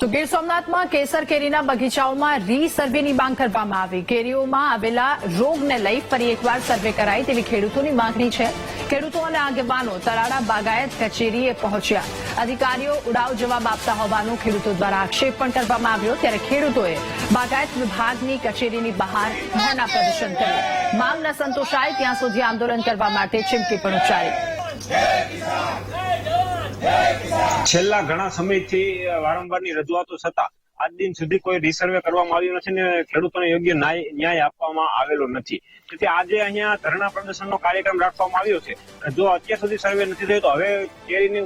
તો ગીર સોમનાથમાં કેસર કેરીના બગીચાઓમાં રી સર્વેની માંગ કરવામાં આવી. કેરીઓમાં આવેલા રોગને લઈ ફરી એકવાર સર્વે કરાય તેવી ખેડૂતોની માંગણી છે. ખેડૂતો અને આગેવાનો તરાડા બાગાયત કચેરીએ પહોંચ્યા. અધિકારીઓ ઉડાવ જવાબ આપતા હોવાનો ખેડૂતો દ્વારા આક્ષેપ પણ કરવામાં આવ્યો ત્યારે ખેડૂતોએ બાગાયત વિભાગની કચેરીની બહાર ધરણા પ્રદર્શન કર્યું. માંગ ન સંતોષાય ત્યાં સુધી આંદોલન કરવા માટે ચીમકી પણ ઉચ્ચારી. છેલ્લા ઘણા સમયથી વારંવારની રજૂઆતો છતાં આજ દિન સુધી કોઈ રિસર્વે કરવામાં આવ્યું નથી ને ખેડૂતોને યોગ્ય ન્યાય આપવામાં આવેલો નથી. તેથી આજે અહીંયા ધરણા પ્રદર્શનનો કાર્યક્રમ રાખવામાં આવ્યો છે. જો અત્યાર સુધી સર્વે નથી થયો તો હવે કેરીની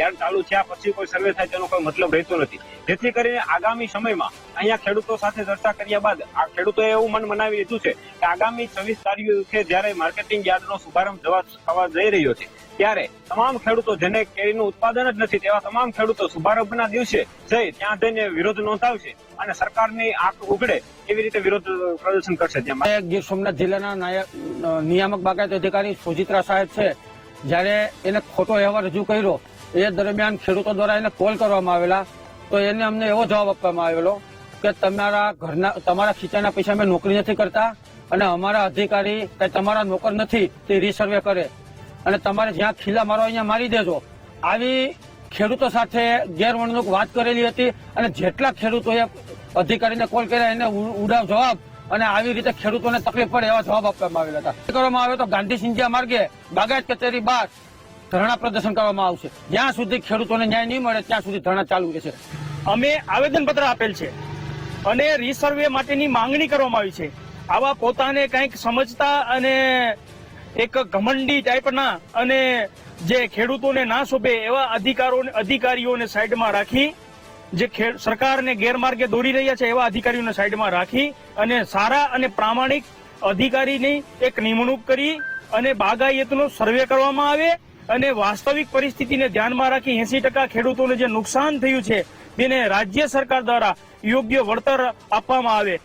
યાર્ડ ચાલુ થયા પછી કોઈ સર્વે થાય તેનો કોઈ મતલબ રહેતો નથી. જેથી કરીને આગામી સમયમાં અહીંયા ખેડૂતો સાથે ચર્ચા કર્યા બાદ આ ખેડૂતોએ એવું મન મનાવી લીધું છે કે આગામી છવ્વીસ તારીખે જ્યારે માર્કેટિંગ યાર્ડનો શુભારંભ થવા જઈ રહ્યો છે ત્યારે તમામ ખેડૂતો જેને કેરીનું ઉત્પાદન જ નથી, તેવા તમામ ખેડૂતો શુભારંભના દિવસે જઈ ત્યાં જઈને વિરોધ નોંધાવશે અને સરકારની આંખ ઉગડે એવી રીતે વિરોધ પ્રદર્શન કરશે એ ગીર સોમનાથ જિલ્લાના નાયક નિયામક બાગાયત અધિકારી સુજિત્રા સાહેબ છે. જ્યારે એને ખોટો અહેવાલ રજૂ કર્યો, એ દરમિયાન ખેડૂતો દ્વારા એને કોલ કરવામાં આવેલા. તો એને અમને એવો જવાબ આપવામાં આવેલો કે તમારા ઘરના, તમારા ખીચાના પૈસા અમે નોકરી નથી કરતા અને અમારા અધિકારી કે તમારા નોકર નથી, તે રીસર્વે કરે. અને તમારે જ્યાં ખીલા મારો અહીંયા મારી દેજો. આવી ખેડૂતો સાથે ગેરવર્ણુક વાત કરેલી હતી અને જેટલા ખેડૂતોએ અધિકારીને કોલ કર્યા એને ઉડાવ જવાબ અને આવી રીતે ખેડૂતોને તકલીફ પડે એવા જવાબ આપવામાં આવેલા હતા. કરવામાં આવ્યો તો ગાંધી સિંધિયા માર્ગે બાગાયત કચેરી બહાર ધરણા પ્રદર્શન કરવામાં આવશે. જ્યાં સુધી ખેડૂતોને ન્યાય નહીં મળે ત્યાં સુધી ધરણા ચાલુ રહેશે. અમે આવેદનપત્ર આપેલ છે અને રીસર્વે માટેની માંગણી કરવામાં આવી છે. આવા પોતાને કંઈક સમજતા અને એક ઘમંડી ટાઈપના અને જે ખેડૂતોને ના શોભે એવા અધિકારો અધિકારીઓને સાઈડમાં રાખી, જે સરકારને ગેરમાર્ગે દોરી રહ્યા છે એવા અધિકારીઓને સાઈડમાં રાખી અને સારા અને પ્રામાણિક અધિકારીની એક નિમણૂક કરી અને બાગાયતનો સર્વે કરવામાં આવે અને વાસ્તવિક પરિસ્થિતિને ધ્યાનમાં રાખી એસી ટકા ખેડૂતોને જે નુકસાન થયું છે, તેને રાજ્ય સરકાર દ્વારા યોગ્ય વળતર આપવામાં આવે.